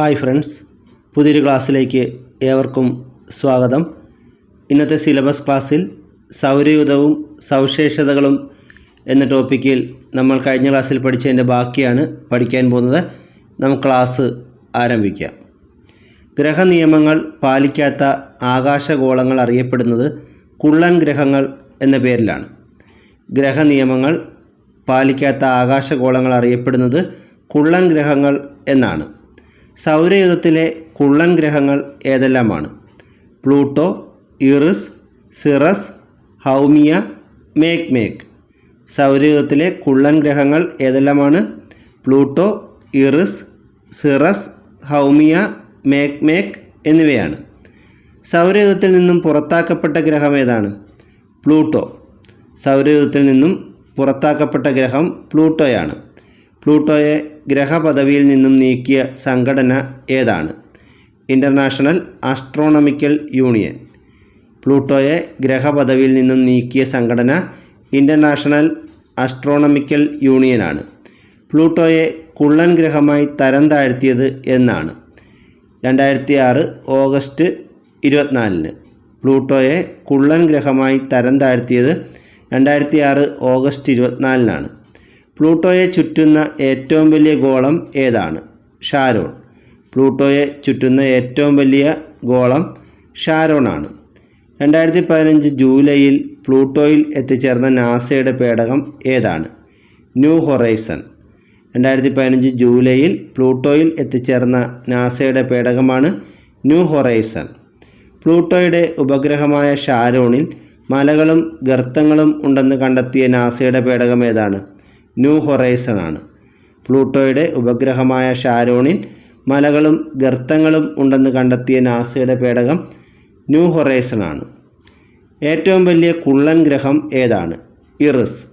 Hi friends പുതിയൊരു ക്ലാസ്സിലേക്ക് ഏവർക്കും സ്വാഗതം. ഇന്നത്തെ സിലബസ് ക്ലാസ്സിൽ സൗരയൂഥവും സവിശേഷതകളും എന്ന ടോപ്പിക്കിൽ നമ്മൾ കഴിഞ്ഞ ക്ലാസ്സിൽ പഠിച്ചതിന്റെ ബാക്കിയാണ് പഠിക്കാൻ പോകുന്നത്. നമുക്ക് ക്ലാസ് ആരംഭിക്കാം. ഗ്രഹനിയമങ്ങൾ പാലിക്കാത്ത ആകാശഗോളങ്ങൾ അറിയപ്പെടുന്നത് കുള്ളൻ ഗ്രഹങ്ങൾ എന്ന പേരിലാണ്. ഗ്രഹനിയമങ്ങൾ പാലിക്കാത്ത ആകാശഗോളങ്ങൾ അറിയപ്പെടുന്നത് കുള്ളൻ ഗ്രഹങ്ങൾ എന്നാണ്. സൗരയൂഥത്തിലെ കുള്ളൻ ഗ്രഹങ്ങൾ ഏതെല്ലാമാണ്? Pluto Eris Ceres Haumea Makemake സൗരയുധത്തിലെ കുള്ളൻ ഗ്രഹങ്ങൾ ഏതെല്ലാമാണ്? Pluto Eris Ceres Haumea Makemake എന്നിവയാണ്. സൗരയുധത്തിൽ നിന്നും പുറത്താക്കപ്പെട്ട ഗ്രഹം ഏതാണ്? പ്ലൂട്ടോ. സൗരയുധത്തിൽ നിന്നും പുറത്താക്കപ്പെട്ട ഗ്രഹം പ്ലൂട്ടോയാണ്. പ്ലൂട്ടോയെ ഗ്രഹപദവിയിൽ നിന്നും നീക്കിയ സംഘടന ഏതാണ്? ഇന്റർനാഷണൽ ആസ്ട്രോണമിക്കൽ യൂണിയൻ പ്ലൂട്ടോയെ ഗ്രഹപദവിയിൽ നിന്നും നീക്കിയ സംഘടന ഇന്റർനാഷണൽ ആസ്ട്രോണമിക്കൽ യൂണിയനാണ് പ്ലൂട്ടോയെ കുള്ളൻ ഗ്രഹമായി തരം താഴ്ത്തിയത് എന്നാണ്. രണ്ടായിരത്തി ആറ് ഓഗസ്റ്റ് ഇരുപത്തിനാലിന് പ്ലൂട്ടോയെ കുള്ളൻ ഗ്രഹമായി തരം താഴ്ത്തിയത് രണ്ടായിരത്തി ആറ് ഓഗസ്റ്റ് ഇരുപത്തിനാലിനാണ്. പ്ലൂട്ടോയെ ചുറ്റുന്ന ഏറ്റവും വലിയ ഗോളം ഏതാണ്? ഷാരോൺ. പ്ലൂട്ടോയെ ചുറ്റുന്ന ഏറ്റവും വലിയ ഗോളം ഷാരോണാണ്. രണ്ടായിരത്തി പതിനഞ്ച് ജൂലൈയിൽ പ്ലൂട്ടോയിൽ എത്തിച്ചേർന്ന നാസയുടെ പേടകം ഏതാണ്? New Horizon. രണ്ടായിരത്തി പതിനഞ്ച് ജൂലൈയിൽ പ്ലൂട്ടോയിൽ എത്തിച്ചേർന്ന നാസയുടെ പേടകമാണ് ന്യൂ ഹൊറൈസൺ. പ്ലൂട്ടോയുടെ ഉപഗ്രഹമായ ഷാരോണിൽ മലകളും ഗർത്തങ്ങളും ഉണ്ടെന്ന് കണ്ടെത്തിയ നാസയുടെ പേടകം ഏതാണ്? ന്യൂ ഹൊറൈസൺ ആണ് പ്ലൂട്ടോയുടെ ഉപഗ്രഹമായ ഷാരോണിൽ മലകളും ഗർത്തങ്ങളും ഉണ്ടെന്ന് കണ്ടെത്തിയ നാസയുടെ പേടകം ന്യൂ ഹൊറൈസൺ ആണ് ഏറ്റവും വലിയ കുള്ളൻ ഗ്രഹം ഏതാണ്? ഇറിസ്.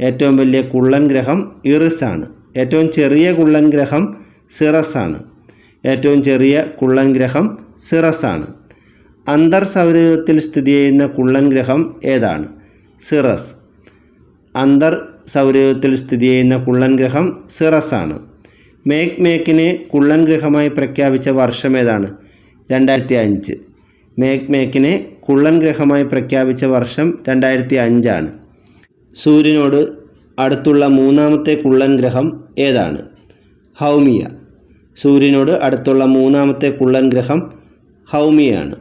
ഏറ്റവും വലിയ കുള്ളൻ ഗ്രഹം ഇറിസ് ആണ് ഏറ്റവും ചെറിയ കുള്ളൻ ഗ്രഹം സിറസ് ആണ് ഏറ്റവും ചെറിയ കുള്ളൻ ഗ്രഹം സിറസ് ആണ് അന്തർ സൗരയൂഥത്തിൽ സ്ഥിതി ചെയ്യുന്ന കുള്ളൻ ഗ്രഹം ഏതാണ്? സിറസ്. അന്തർ സൗരയൂഥത്തിൽ സ്ഥിതി ചെയ്യുന്ന കുള്ളൻ ഗ്രഹം സിറസ് ആണ് മേക് മേക്കിനെ കുള്ളൻ ഗ്രഹമായി പ്രഖ്യാപിച്ച വർഷം ഏതാണ്? രണ്ടായിരത്തി അഞ്ച് മേക് മേക്കിനെ കുള്ളൻ ഗ്രഹമായി പ്രഖ്യാപിച്ച വർഷം രണ്ടായിരത്തി അഞ്ചാണ് സൂര്യനോട് അടുത്തുള്ള മൂന്നാമത്തെ കുള്ളൻ ഗ്രഹം ഏതാണ്? ഹൗമിയ. സൂര്യനോട് അടുത്തുള്ള മൂന്നാമത്തെ കുള്ളൻ ഗ്രഹം ഹൗമിയാണ്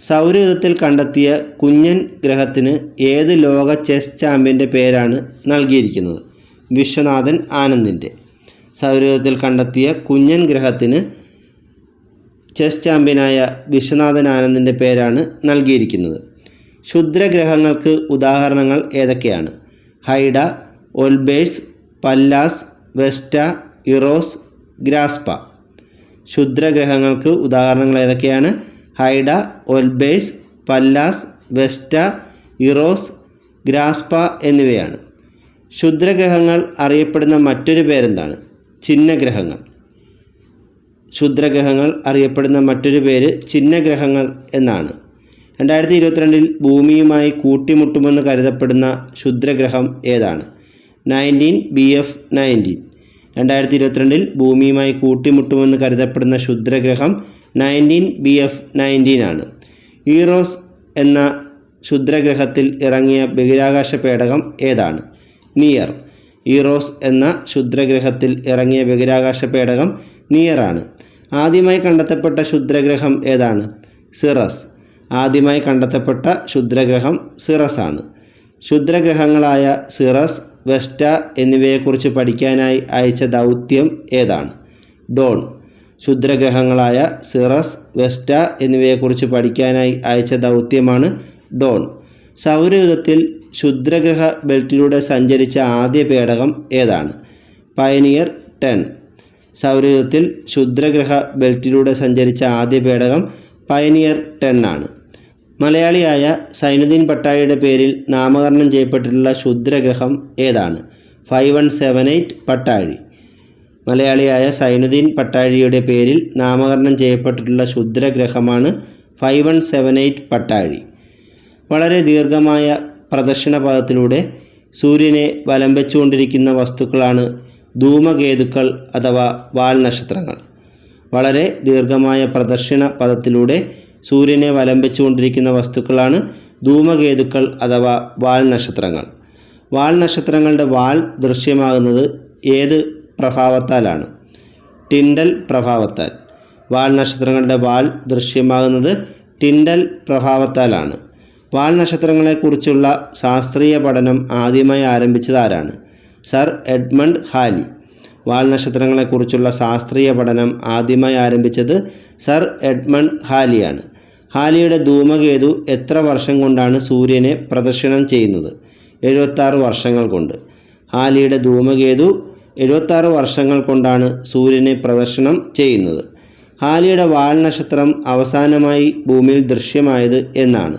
സൗരയൂഥത്തിൽ കണ്ടെത്തിയ കുഞ്ഞൻ ഗ്രഹത്തിന് ഏത് ലോക ചെസ് ചാമ്പ്യന്റെ പേരാണ് നൽകിയിരിക്കുന്നത്? വിശ്വനാഥൻ ആനന്ദിന്റെ സൗരയുധത്തിൽ കണ്ടെത്തിയ കുഞ്ഞൻ ഗ്രഹത്തിന് ചെസ് ചാമ്പ്യനായ വിശ്വനാഥൻ ആനന്ദിന്റെ പേരാണ് നൽകിയിരിക്കുന്നത്. ക്ഷുദ്രഗ്രഹങ്ങൾക്ക് ഉദാഹരണങ്ങൾ ഏതൊക്കെയാണ്? ഹൈഡ ഒൽബേഴ്സ് പല്ലാസ് വെസ്റ്റ ഇറോസ് ഗ്രാസ്പ. ക്ഷുദ്രഗ്രഹങ്ങൾക്ക് ഉദാഹരണങ്ങൾ ഏതൊക്കെയാണ്? ഹൈഡ ഒൽബേഴ്സ് പല്ലാസ് വെസ്റ്റ ഇറോസ് ഗ്രാസ്പ എന്നിവയാണ്. ക്ഷുദ്രഗ്രഹങ്ങൾ അറിയപ്പെടുന്ന മറ്റൊരു പേരെന്താണ്? ചിഹ്നഗ്രഹങ്ങൾ. ക്ഷുദ്രഗ്രഹങ്ങൾ അറിയപ്പെടുന്ന മറ്റൊരു പേര് ചിഹ്നഗ്രഹങ്ങൾ എന്നാണ്. രണ്ടായിരത്തി ഇരുപത്തിരണ്ടിൽ ഭൂമിയുമായി കൂട്ടിമുട്ടുമെന്ന് കരുതപ്പെടുന്ന ക്ഷുദ്രഗ്രഹം ഏതാണ്? Nineteen B F nineteen. രണ്ടായിരത്തി ഇരുപത്തിരണ്ടിൽ ഭൂമിയുമായി കൂട്ടിമുട്ടുമെന്ന് കരുതപ്പെടുന്ന ക്ഷുദ്രഗ്രഹം നയന്റീൻ ബി എഫ് നയന്റീൻ ആണ്. ഈറോസ് എന്ന ക്ഷുദ്രഗ്രഹത്തിൽ ഇറങ്ങിയ ബഹിരാകാശ പേടകം ഏതാണ്? നിയർ. ഈറോസ് എന്ന ക്ഷുദ്രഗ്രഹത്തിൽ ഇറങ്ങിയ ബഹിരാകാശ പേടകം നിയറാണ് ആദ്യമായി കണ്ടെത്തപ്പെട്ട ക്ഷുദ്രഗ്രഹം ഏതാണ്? സിറസ്. ആദ്യമായി കണ്ടെത്തപ്പെട്ട ക്ഷുദ്രഗ്രഹം ആണ്. ക്ഷുദ്രഗ്രഹങ്ങളായ സിറസ് വെസ്റ്റ എന്നിവയെക്കുറിച്ച് പഠിക്കാനായി അയച്ച ദൗത്യം ഏതാണ്? ഡോൺ ക്ഷുദ്രഗ്രഹങ്ങളായ സിറസ് വെസ്റ്റ എന്നിവയെക്കുറിച്ച് പഠിക്കാനായി അയച്ച ദൗത്യമാണ് ഡോൺ. സൗരയൂഥത്തിൽ ക്ഷുദ്രഗ്രഹ ബെൽറ്റിലൂടെ സഞ്ചരിച്ച ആദ്യ പേടകം ഏതാണ്? Pioneer ten. സൗരയൂഥത്തിൽ ക്ഷുദ്രഗ്രഹ ബെൽറ്റിലൂടെ സഞ്ചരിച്ച ആദ്യ പേടകം പയനിയർ ടെൻ ആണ്. മലയാളിയായ സൈനുദ്ദീൻ പട്ടാഴിയുടെ പേരിൽ നാമകരണം ചെയ്യപ്പെട്ടിട്ടുള്ള ക്ഷുദ്രഗ്രഹം ഏതാണ്? Five one seven eight Pattazhi. മലയാളിയായ സൈനുദ്ദീൻ പട്ടാഴിയുടെ പേരിൽ നാമകരണം ചെയ്യപ്പെട്ടിട്ടുള്ള ക്ഷുദ്രഗ്രഹമാണ് five one seven eight Pattazhi. വളരെ ദീർഘമായ പ്രദക്ഷിണപഥത്തിലൂടെ സൂര്യനെ വലം വെച്ചുകൊണ്ടിരിക്കുന്ന വസ്തുക്കളാണ് ധൂമകേതുക്കൾ അഥവാ വാൽ നക്ഷത്രങ്ങൾ വളരെ ദീർഘമായ പ്രദക്ഷിണ പദത്തിലൂടെ സൂര്യനെ വലം വെച്ചുകൊണ്ടിരിക്കുന്ന വസ്തുക്കളാണ് ധൂമകേതുക്കൾ അഥവാ വാൽ നക്ഷത്രങ്ങൾ. വാൽ നക്ഷത്രങ്ങളുടെ വാൽ ദൃശ്യമാകുന്നത് ഏത് പ്രഭാവത്താലാണ്? ടിൻഡൽ പ്രഭാവത്താൽ. വാൽ നക്ഷത്രങ്ങളുടെ വാൽ ദൃശ്യമാകുന്നത് ടിൻഡൽ പ്രഭാവത്താലാണ്. വാൽ നക്ഷത്രങ്ങളെക്കുറിച്ചുള്ള ശാസ്ത്രീയ പഠനം ആദ്യമായി ആരംഭിച്ചത് ആരാണ്? Sir Edmund Halley. വാൽ നക്ഷത്രങ്ങളെക്കുറിച്ചുള്ള ശാസ്ത്രീയ പഠനം ആദ്യമായി ആരംഭിച്ചത് സർ എഡ്മണ്ട് ഹാലിയാണ്. ഹാലിയുടെ ധൂമകേതു എത്ര വർഷം കൊണ്ടാണ് സൂര്യനെ പ്രദക്ഷിണം ചെയ്യുന്നത്? എഴുപത്താറ് വർഷങ്ങൾ കൊണ്ട്. ഹാലിയുടെ ധൂമകേതു എഴുപത്താറ് വർഷങ്ങൾ കൊണ്ടാണ് സൂര്യനെ പ്രദർശനം ചെയ്യുന്നത്. ഹാലിയുടെ വാൽ നക്ഷത്രം അവസാനമായി ഭൂമിയിൽ ദൃശ്യമായത് എന്നാണ്.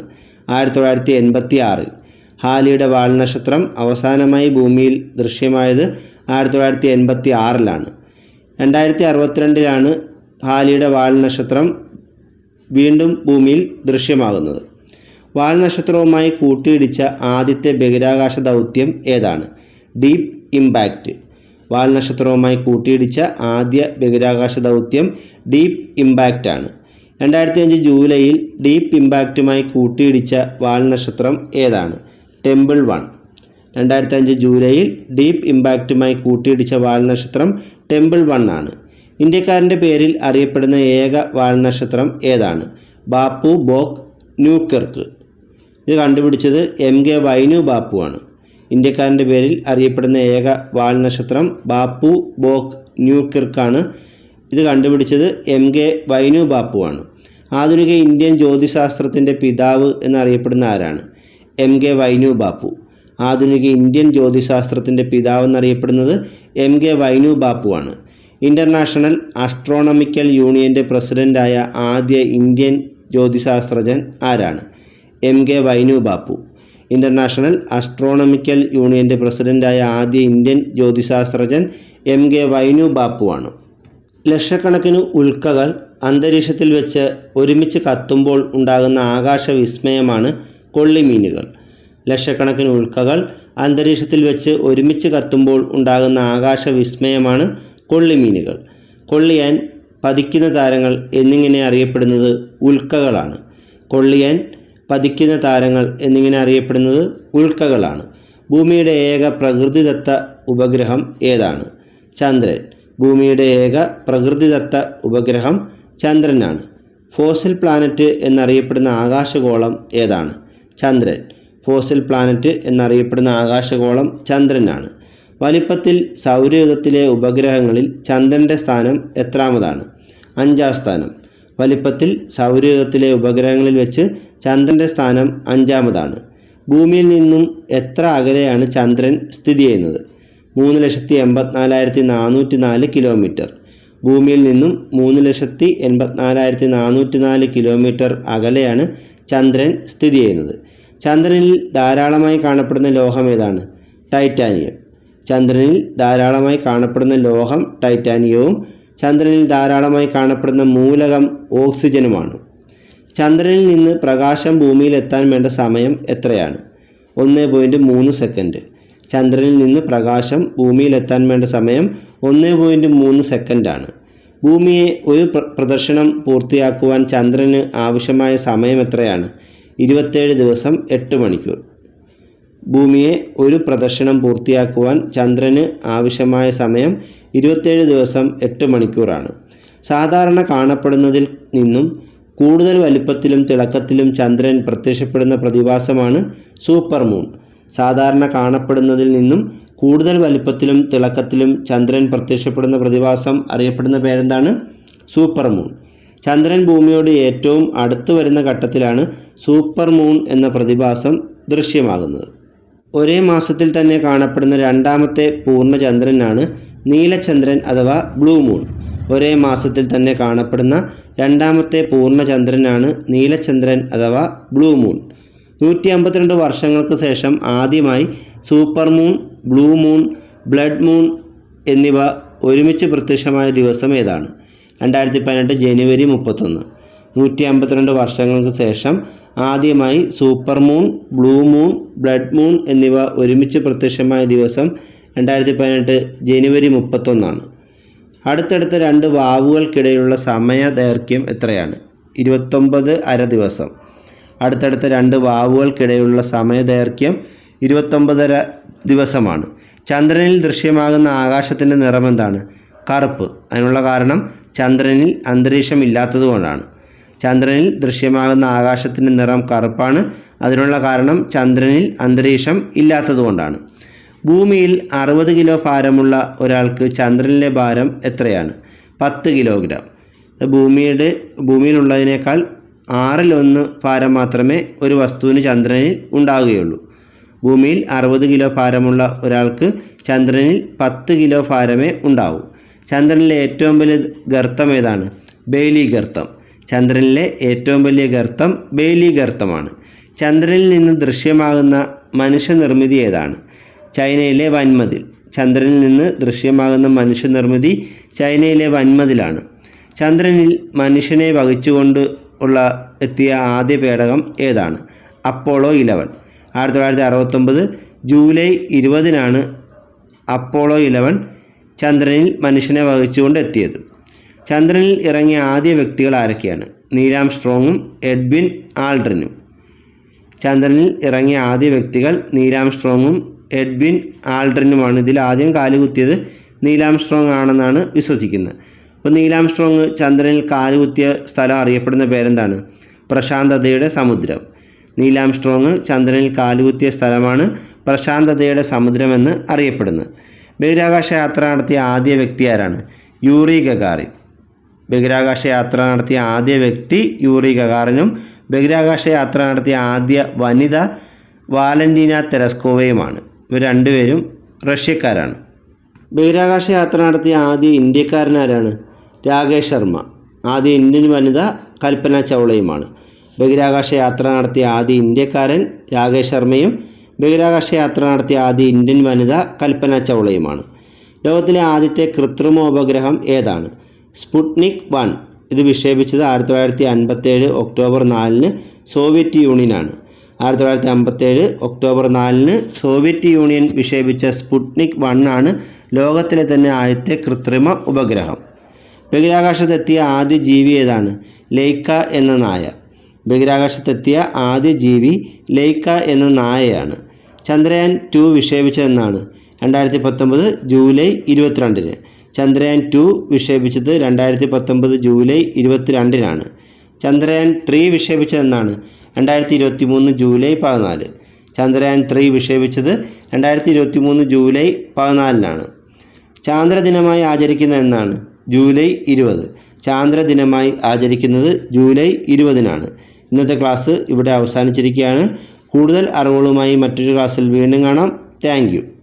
ആയിരത്തി തൊള്ളായിരത്തി എൺപത്തി ആറിൽ ഹാലിയുടെ വാൽ നക്ഷത്രം അവസാനമായി ഭൂമിയിൽ ദൃശ്യമായത് ആയിരത്തി തൊള്ളായിരത്തി എൺപത്തി ആറിലാണ് രണ്ടായിരത്തി അറുപത്തിരണ്ടിലാണ് ഹാലിയുടെ വാൽ നക്ഷത്രം വീണ്ടും ഭൂമിയിൽ ദൃശ്യമാകുന്നത്. വാൽനക്ഷത്രവുമായി കൂട്ടിയിടിച്ച ആദ്യത്തെ ബഹിരാകാശ ദൗത്യം ഏതാണ്? Deep impact. വാൽനക്ഷത്രവുമായി കൂട്ടിയിടിച്ച ആദ്യ ബഹിരാകാശ ദൗത്യം ഡീപ് ഇമ്പാക്റ്റ് ആണ്. രണ്ടായിരത്തി അഞ്ച് ജൂലൈയിൽ ഡീപ് ഇമ്പാക്റ്റുമായി കൂട്ടിയിടിച്ച വാൽനക്ഷത്രം ഏതാണ്? Tempel one. രണ്ടായിരത്തി അഞ്ച് ജൂലൈയിൽ ഡീപ് ഇമ്പാക്റ്റുമായി കൂട്ടിയിടിച്ച വാൽനക്ഷത്രം ടെമ്പിൾ വൺ ആണ്. ഇന്ത്യക്കാരന്റെ പേരിൽ അറിയപ്പെടുന്ന ഏക വാൽനക്ഷത്രം ഏതാണ്? ബാപ്പു ബോക്ക് ന്യൂക്കർക്ക് ഇത് കണ്ടുപിടിച്ചത് എം കെ വൈനു ബാപ്പു ആണ്. ഇന്ത്യക്കാരന്റെ പേരിൽ അറിയപ്പെടുന്ന ഏക വാൽനക്ഷത്രം ബാപ്പു ബോക്ക് ന്യൂക്കിർക്കാണ് ഇത് കണ്ടുപിടിച്ചത് എം കെ വൈനു ബാപ്പു ആണ്. ആധുനിക ഇന്ത്യൻ ജ്യോതിശാസ്ത്രത്തിന്റെ പിതാവ് എന്നറിയപ്പെടുന്ന ആരാണ്? M K Vainu Bappu. ആധുനിക ഇന്ത്യൻ ജ്യോതിശാസ്ത്രത്തിന്റെ പിതാവ് എന്നറിയപ്പെടുന്നത് എം കെ വൈനു ബാപ്പു ആണ്. ഇന്റർനാഷണൽ ആസ്ട്രോണമിക്കൽ യൂണിയന്റെ പ്രസിഡന്റായ ആദ്യ ഇന്ത്യൻ ജ്യോതിശാസ്ത്രജ്ഞൻ ആരാണ്? M K Vainu Bappu. International Astronomical യൂണിയന്റെ പ്രസിഡന്റായ ആദ്യ ഇന്ത്യൻ ജ്യോതിശാസ്ത്രജ്ഞൻ എം കെ വൈനു ബാപ്പു ആണ്. ലക്ഷക്കണക്കിന് ഉൽക്കകൾ അന്തരീക്ഷത്തിൽ വെച്ച് ഒരുമിച്ച് കത്തുമ്പോൾ ഉണ്ടാകുന്ന ആകാശ വിസ്മയമാണ് കൊള്ളിമീനുകൾ. ലക്ഷക്കണക്കിന് ഉൽക്കകൾ അന്തരീക്ഷത്തിൽ വെച്ച് ഒരുമിച്ച് കത്തുമ്പോൾ ഉണ്ടാകുന്ന ആകാശ വിസ്മയമാണ് കൊള്ളിമീനുകൾ. കൊള്ളിയാൻ പതിക്കുന്ന താരങ്ങൾ എന്നിങ്ങനെ അറിയപ്പെടുന്നത് ഉൽക്കകളാണ്. കൊള്ളിയാൻ പതിക്കുന്ന താരങ്ങൾ എന്നിങ്ങനെ അറിയപ്പെടുന്നത് ഉൽക്കകളാണ്. ഭൂമിയുടെ ഏക പ്രകൃതിദത്ത ഉപഗ്രഹം ഏതാണ്? ചന്ദ്രൻ. ഭൂമിയുടെ ഏക പ്രകൃതിദത്ത ഉപഗ്രഹം ചന്ദ്രനാണ്. ഫോസിൽ പ്ലാനറ്റ് എന്നറിയപ്പെടുന്ന ആകാശഗോളം ഏതാണ്? ചന്ദ്രൻ. ഫോസിൽ പ്ലാനറ്റ് എന്നറിയപ്പെടുന്ന ആകാശഗോളം ചന്ദ്രനാണ്. വലിപ്പത്തിൽ സൗരയുഗത്തിലെ ഉപഗ്രഹങ്ങളിൽ ചന്ദ്രന്റെ സ്ഥാനം എത്രാമതാണ്? അഞ്ചാം സ്ഥാനം. വലിപ്പത്തിൽ സൗരയുഗത്തിലെ ഉപഗ്രഹങ്ങളിൽ വെച്ച് ചന്ദ്രന്റെ സ്ഥാനം അഞ്ചാമതാണ്. ഭൂമിയിൽ നിന്നും എത്ര അകലെയാണ് ചന്ദ്രൻ സ്ഥിതി ചെയ്യുന്നത്? മൂന്ന് ലക്ഷത്തി എൺപത്തിനാലായിരത്തി നാനൂറ്റി നാല് കിലോമീറ്റർ. ഭൂമിയിൽ നിന്നും മൂന്ന് ലക്ഷത്തി എൺപത്തിനാലായിരത്തി നാനൂറ്റി നാല് കിലോമീറ്റർ അകലെയാണ് ചന്ദ്രൻ സ്ഥിതി ചെയ്യുന്നത്. ചന്ദ്രനിൽ ധാരാളമായി കാണപ്പെടുന്ന ലോഹം ഏതാണ്? ടൈറ്റാനിയം. ചന്ദ്രനിൽ ധാരാളമായി കാണപ്പെടുന്ന ലോഹം ടൈറ്റാനിയവും ചന്ദ്രനിൽ ധാരാളമായി കാണപ്പെടുന്ന മൂലകം ഓക്സിജനുമാണ്. ചന്ദ്രനിൽ നിന്ന് പ്രകാശം ഭൂമിയിൽ എത്താൻ വേണ്ട സമയം എത്രയാണ്? ഒന്ന് പോയിന്റ് മൂന്ന് സെക്കൻഡ്. ചന്ദ്രനിൽ നിന്ന് പ്രകാശം ഭൂമിയിൽ എത്താൻ വേണ്ട സമയം ഒന്ന് പോയിന്റ് മൂന്ന് സെക്കൻഡാണ്. ഭൂമിയെ ഒരു പ്ര- പ്രദർശനം പൂർത്തിയാക്കുവാൻ ചന്ദ്രന് ആവശ്യമായ സമയം എത്രയാണ്? ഇരുപത്തേഴ് ദിവസം എട്ട് മണിക്കൂർ. ഭൂമിയെ ഒരു പ്രദക്ഷിണം പൂർത്തിയാക്കുവാൻ ചന്ദ്രന് ആവശ്യമായ സമയം ഇരുപത്തേഴ് ദിവസം എട്ട് മണിക്കൂറാണ്. സാധാരണ കാണപ്പെടുന്നതിൽ നിന്നും കൂടുതൽ വലിപ്പത്തിലും തിളക്കത്തിലും ചന്ദ്രൻ പ്രത്യക്ഷപ്പെടുന്ന പ്രതിഭാസമാണ് സൂപ്പർ മൂൺ. സാധാരണ കാണപ്പെടുന്നതിൽ നിന്നും കൂടുതൽ വലിപ്പത്തിലും തിളക്കത്തിലും ചന്ദ്രൻ പ്രത്യക്ഷപ്പെടുന്ന പ്രതിഭാസം അറിയപ്പെടുന്ന പേരെന്താണ്? Super moon. ചന്ദ്രൻ ഭൂമിയോട് ഏറ്റവും അടുത്ത് വരുന്ന ഘട്ടത്തിലാണ് സൂപ്പർ മൂൺ എന്ന പ്രതിഭാസം ദൃശ്യമാകുന്നത്. ഒരേ മാസത്തിൽ തന്നെ കാണപ്പെടുന്ന രണ്ടാമത്തെ പൂർണചന്ദ്രനാണ് നീലചന്ദ്രൻ അഥവാ ബ്ലൂ മൂൺ. ഒരേ മാസത്തിൽ തന്നെ കാണപ്പെടുന്ന രണ്ടാമത്തെ പൂർണചന്ദ്രനാണ് നീലചന്ദ്രൻ അഥവാ ബ്ലൂ മൂൺ. നൂറ്റി അമ്പത്തിരണ്ട് വർഷങ്ങൾക്ക് ശേഷം ആദ്യമായി super moon blue moon blood moon എന്നിവ ഒരുമിച്ച് പ്രത്യക്ഷമായ ദിവസം ഏതാണ്? രണ്ടായിരത്തി പതിനെട്ട് ജനുവരി മുപ്പത്തൊന്ന്. നൂറ്റി അമ്പത്തിരണ്ട് വർഷങ്ങൾക്ക് ശേഷം ആദ്യമായി super moon blue moon blood moon എന്നിവ ഒരുമിച്ച് പ്രത്യക്ഷമായ ദിവസം രണ്ടായിരത്തി പതിനെട്ട് ജനുവരി മുപ്പത്തൊന്നാണ്. അടുത്തടുത്ത രണ്ട് വാവുകൾക്കിടയിലുള്ള സമയ ദൈർഘ്യം എത്രയാണ്? ഇരുപത്തൊമ്പത് അര ദിവസം. അടുത്തടുത്ത രണ്ട് വാവുകൾക്കിടയിലുള്ള സമയ ദൈർഘ്യം ഇരുപത്തൊമ്പതര ദിവസമാണ്. ചന്ദ്രനിൽ ദൃശ്യമാകുന്ന ആകാശത്തിന്റെ നിറം എന്താണ് കറുപ്പ്. അതിനുള്ള കാരണം ചന്ദ്രനിൽ അന്തരീക്ഷം ഇല്ലാത്തതുകൊണ്ടാണ് ചന്ദ്രനിൽ ദൃശ്യമാകുന്ന ആകാശത്തിന്റെ നിറം കറുപ്പാണ്. അതിനുള്ള കാരണം ചന്ദ്രനിൽ അന്തരീക്ഷം ഇല്ലാത്തതുകൊണ്ടാണ്. ഭൂമിയിൽ അറുപത് കിലോ ഭാരമുള്ള ഒരാൾക്ക് ചന്ദ്രനിലെ ഭാരം എത്രയാണ്? പത്ത് കിലോഗ്രാം. ഭൂമിയുടെ ഭൂമിയിലുള്ളതിനേക്കാൾ ആറിലൊന്ന് ഭാരം മാത്രമേ ഒരു വസ്തുവിന് ചന്ദ്രനിൽ ഉണ്ടാവുകയുള്ളൂ ഭൂമിയിൽ അറുപത് കിലോ ഭാരമുള്ള ഒരാൾക്ക് ചന്ദ്രനിൽ പത്ത് കിലോ ഭാരമേ ഉണ്ടാവൂ. ചന്ദ്രനിലെ ഏറ്റവും വലിയ ഗർത്തം ഏതാണ്? ബെയിലി ഗർത്തം. ചന്ദ്രനിലെ ഏറ്റവും വലിയ ഗർത്തം ബേലി ഗർത്തമാണ്. ചന്ദ്രനിൽ നിന്ന് ദൃശ്യമാകുന്ന മനുഷ്യനിർമ്മിതി ഏതാണ്? ചൈനയിലെ വൻമതിൽ. ചന്ദ്രനിൽ നിന്ന് ദൃശ്യമാകുന്ന മനുഷ്യനിർമ്മിതി ചൈനയിലെ വൻമതിലാണ്. ചന്ദ്രനിൽ മനുഷ്യനെ വഹിച്ചുകൊണ്ട് ഉള്ള എത്തിയ ആദ്യ പേടകം ഏതാണ്? Apollo eleven. ആയിരത്തി തൊള്ളായിരത്തി അറുപത്തൊമ്പത് ജൂലൈ ഇരുപതിനാണ് അപ്പോളോ ഇലവൻ ചന്ദ്രനിൽ മനുഷ്യനെ വഹിച്ചുകൊണ്ട് എത്തിയത്. ചന്ദ്രനിൽ ഇറങ്ങിയ ആദ്യ വ്യക്തികൾ ആരൊക്കെയാണ്? നീലാം സ്ട്രോങ്ങും എഡ്വിൻ ആൾഡ്രിനും. ചന്ദ്രനിൽ ഇറങ്ങിയ ആദ്യ വ്യക്തികൾ നീലാം സ്ട്രോങ്ങും എഡ്വിൻ ആൾഡ്രിനുമാണ്. ഇതിൽ ആദ്യം കാലുകുത്തിയത് നീലാം സ്ട്രോങ് ആണെന്നാണ് വിശ്വസിക്കുന്നത്. അപ്പോൾ നീലാം സ്ട്രോങ് ചന്ദ്രനിൽ കാലുകുത്തിയ സ്ഥലം അറിയപ്പെടുന്ന പേരെന്താണ്? പ്രശാന്തതയുടെ സമുദ്രം. നീലാം സ്ട്രോങ് ചന്ദ്രനിൽ കാലുകുത്തിയ സ്ഥലമാണ് പ്രശാന്തതയുടെ സമുദ്രമെന്ന് അറിയപ്പെടുന്നത്. ബഹിരാകാശ യാത്ര നടത്തിയ ആദ്യ വ്യക്തി ആരാണ്? Yuri Gagarin. ബഹിരാകാശ യാത്ര നടത്തിയ ആദ്യ വ്യക്തി യൂറി ഗഗാറിനും ബഹിരാകാശ യാത്ര നടത്തിയ ആദ്യ വനിത വാലന്റീന തെരസ്കോവയുമാണ്. ഇവർ രണ്ടുപേരും റഷ്യക്കാരാണ്. ബഹിരാകാശ യാത്ര നടത്തിയ ആദ്യ ഇന്ത്യക്കാരനാരാണ് രാകേഷ് ശർമ്മ. ആദ്യ ഇന്ത്യൻ വനിത കൽപ്പന ചൗളയുമാണ്. ബഹിരാകാശ യാത്ര നടത്തിയ ആദ്യ ഇന്ത്യക്കാരൻ രാകേഷ് ശർമ്മയും ബഹിരാകാശ യാത്ര നടത്തിയ ആദ്യ ഇന്ത്യൻ വനിത കൽപ്പന ചൗളയുമാണ്. ലോകത്തിലെ ആദ്യത്തെ കൃത്രിമോപഗ്രഹം ഏതാണ്? Sputnik one. ഇത് വിക്ഷേപിച്ചത് ആയിരത്തി തൊള്ളായിരത്തി അൻപത്തേഴ് ഒക്ടോബർ നാലിന് സോവിയറ്റ് യൂണിയനാണ്. ആയിരത്തി തൊള്ളായിരത്തി അമ്പത്തേഴ് ഒക്ടോബർ നാലിന് സോവിയറ്റ് യൂണിയൻ വിക്ഷേപിച്ച സ്പുട്നിക് വൺ ആണ് ലോകത്തിലെ തന്നെ ആദ്യത്തെ കൃത്രിമ ഉപഗ്രഹം. ബഹിരാകാശത്തെത്തിയ ആദ്യ ജീവി ഏതാണ്? ലൈക്ക എന്ന നായ. ബഹിരാകാശത്തെത്തിയ ആദ്യ ജീവി ലൈക്ക എന്ന നായയാണ്. ചന്ദ്രയാൻ ടു വിക്ഷേപിച്ചതെന്നാണ്. രണ്ടായിരത്തി പത്തൊമ്പത് ജൂലൈ ഇരുപത്തിരണ്ടിന്. ചന്ദ്രയാൻ ടു വിക്ഷേപിച്ചത് രണ്ടായിരത്തി പത്തൊമ്പത് ജൂലൈ ഇരുപത്തിരണ്ടിനാണ്. ചന്ദ്രയാൻ ത്രീ വിക്ഷേപിച്ചതെന്നാണ് രണ്ടായിരത്തി ഇരുപത്തി മൂന്ന് ജൂലൈ പതിനാല്. ചന്ദ്രയാൻ ത്രീ വിക്ഷേപിച്ചത് രണ്ടായിരത്തി ഇരുപത്തി മൂന്ന് ജൂലൈ പതിനാലിനാണ്. ചാന്ദ്രദിനമായി ആചരിക്കുന്ന എന്നാണ് ജൂലൈ ഇരുപത്. ചാന്ദ്രദിനമായി ആചരിക്കുന്നത് ജൂലൈ ഇരുപതിനാണ്. ഇന്നത്തെ ക്ലാസ് ഇവിടെ അവസാനിച്ചിരിക്കുകയാണ്. കൂടുതൽ അറിവുകളുമായി മറ്റൊരു ക്ലാസ്സിൽ വീണ്ടും കാണാം. താങ്ക്